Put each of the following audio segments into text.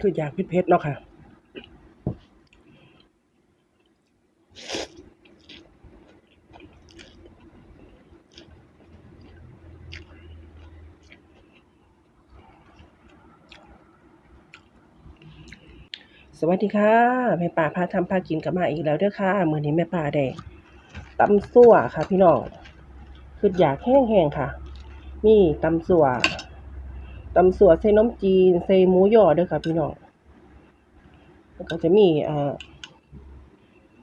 คืออยากเผ็ดๆเนาะค่ะสวัสดีค่ะแม่ป่าพาทำพากินกลับมาอีกแล้วเด้อค่ะมือนี้แม่ป่าได้ตำซั่วค่ะ พี่น้องคืออยากแห้งๆค่ะมีตำซั่ว ตำซั่วใส่นมจีนใส่หมูยอเด้อค่ะพี่น้องแล้วก็จะมีเอ่อ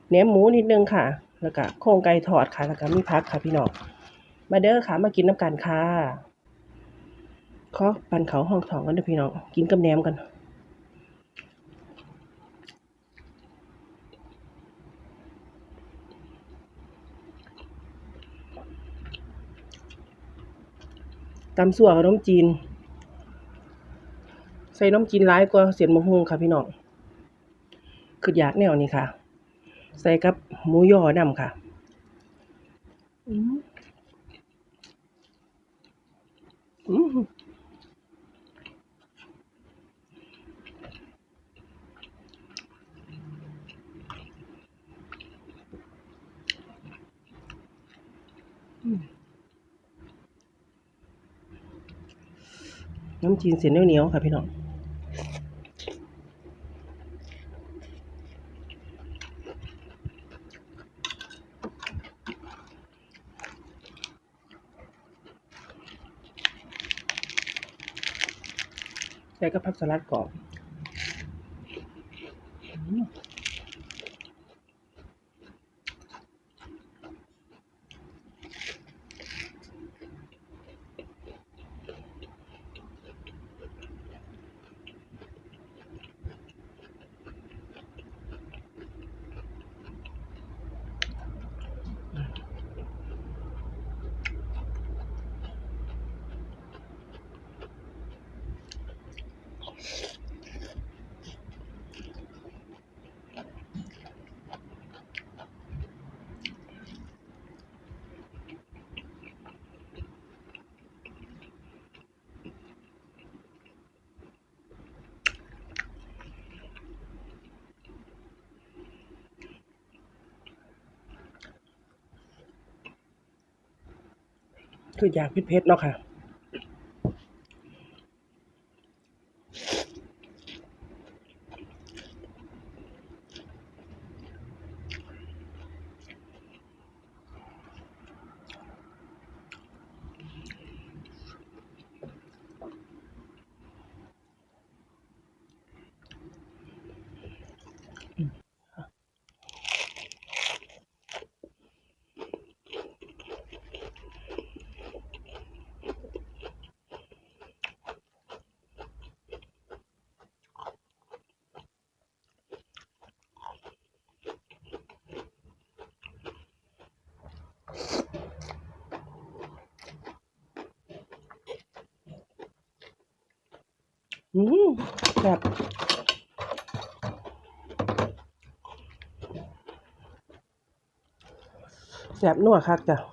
แหนมหมูนิดนึงค่ะ แล้วก็โครงไก่ทอดค่ะ แล้วก็มีผักค่ะพี่น้องมาเด้อค่ะ มากินน้ำกันค่ะขอปันเขาห้องทองกันเด้อพี่น้องกินกับแหนมกันตำสั่วกับน้ำจีน ส่น้ำจีนร้ายกว่าเสียนมะฮุงค่ะพี่น้องคืออยากแนวนี้ค่ะ ใส่กับหมูยอนำค่ะอืมอืมน้ำจีนเสียนเหนียวๆค่ะพี่น้อง ใส่กับผักสลัดกรอบ คืออยากเผ็ดๆเนาะค่ะ อืมแบบแสบนัวคักจ้ะ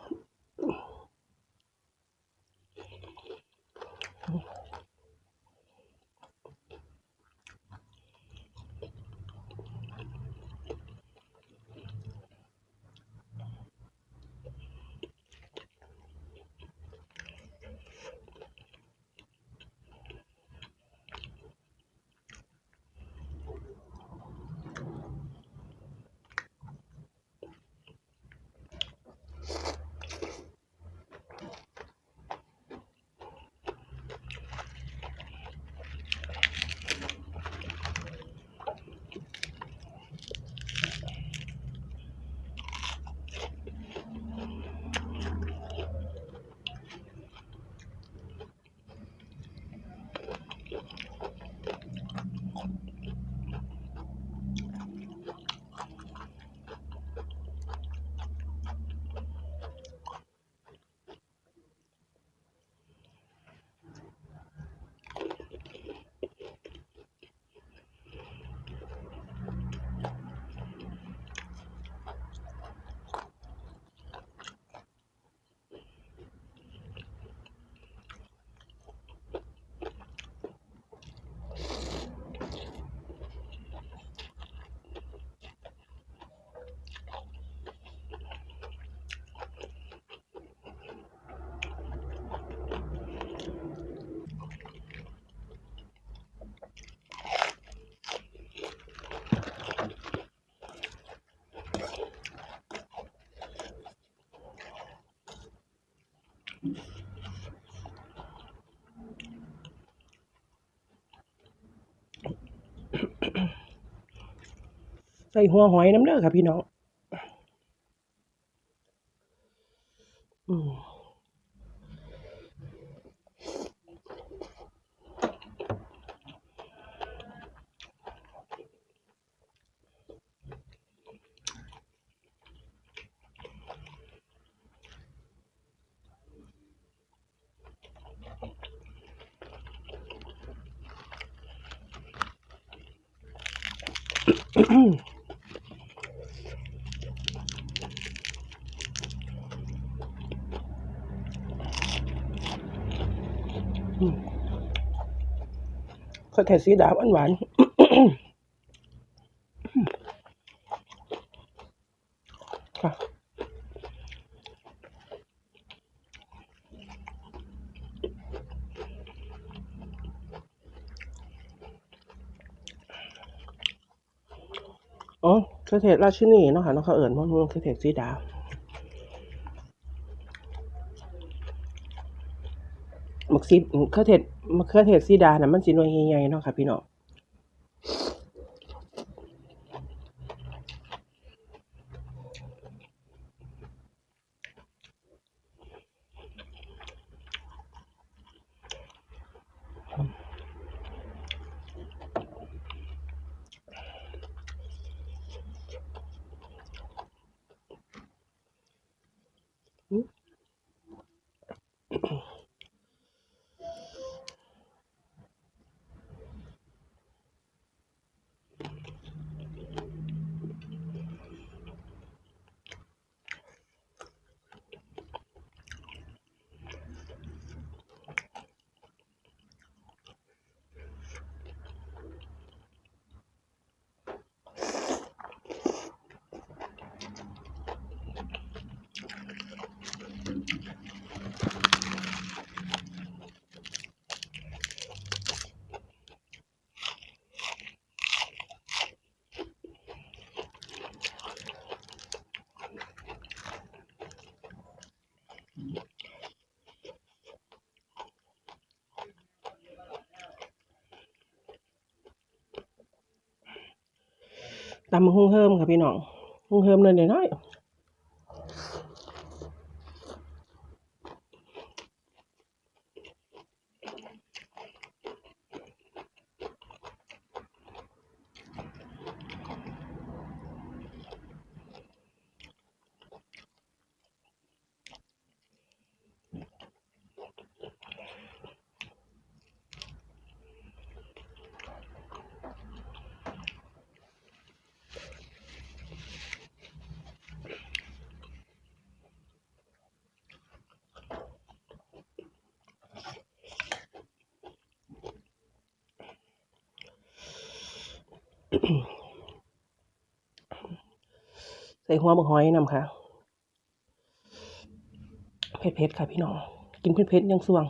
ส่หัวหอยน้ำเด้อค่ะพี่น้องอืมาวแทนสีดาหวานหวานๆค่ะอ๋อเคเทศราชินีเนาะค่ะเนาะเขาเอิญว่าเครือเทศสีดามักซีมเขือเทศ มะเขือเทศสีดาน่ะมันสิหน่วยใหญ่ๆเนาะค่ะพี่น้อง ตำหุ่งเฮิมค่ะพี่น้องหุ้งเฮิมเลยน้อย ใส่หัวบักหอยนำค่ะ เผ็ดๆค่ะพี่น้อง กินเผ็ดๆยังสว่าง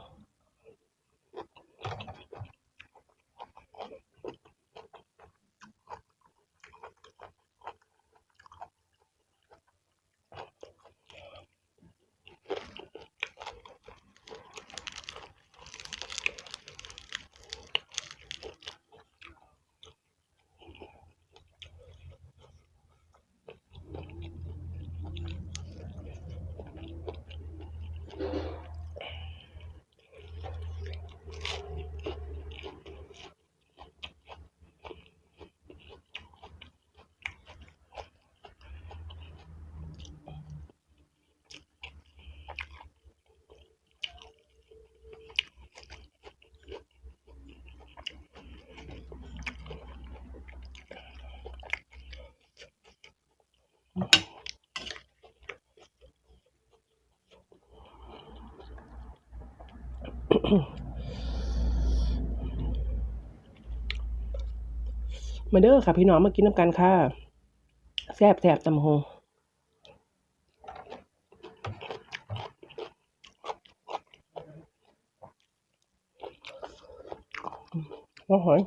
มาเด้อค่ะ พี่น้องมากินน้ำกันค่ะแซ่บแซ่บตำหงโอ้โหอย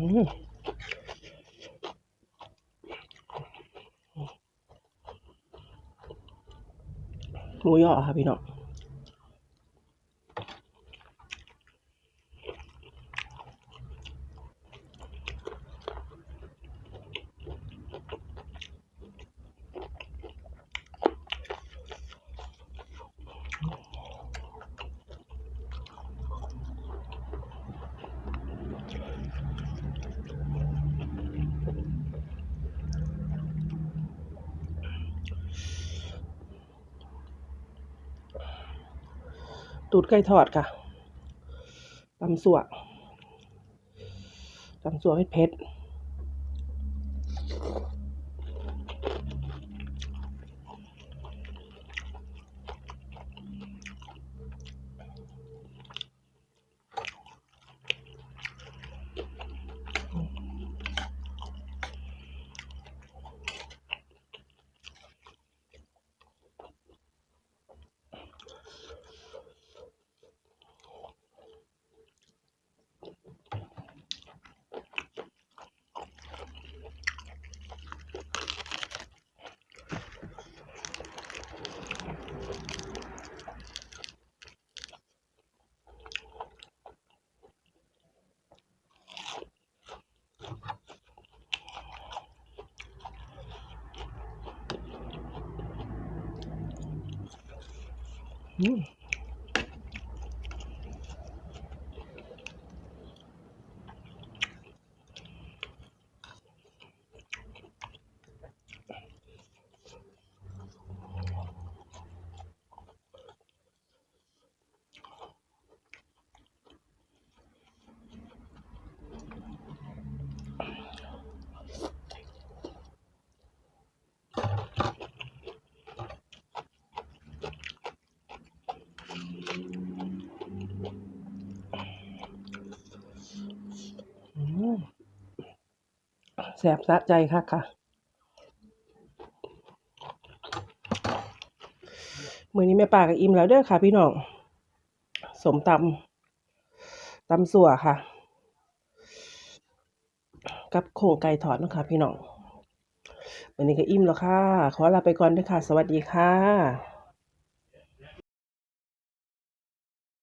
หมูยอค่ะพี่น้อง ตูดไก่ทอดค่ะตำสัวตำสัวเผ็ดเผ็ด อืม แสบสะใจค่ะค่ะมือนี้แม่ป่ากับอิ่มแล้วเด้อค่ะ พี่น้องสมตำตำสัวค่ะ กับโครงไก่ทอดนะคะพี่น้องวันนี้ก็อิ่มแล้วค่ะ ขอลาไปก่อนด้วยค่ะ สวัสดีค่ะ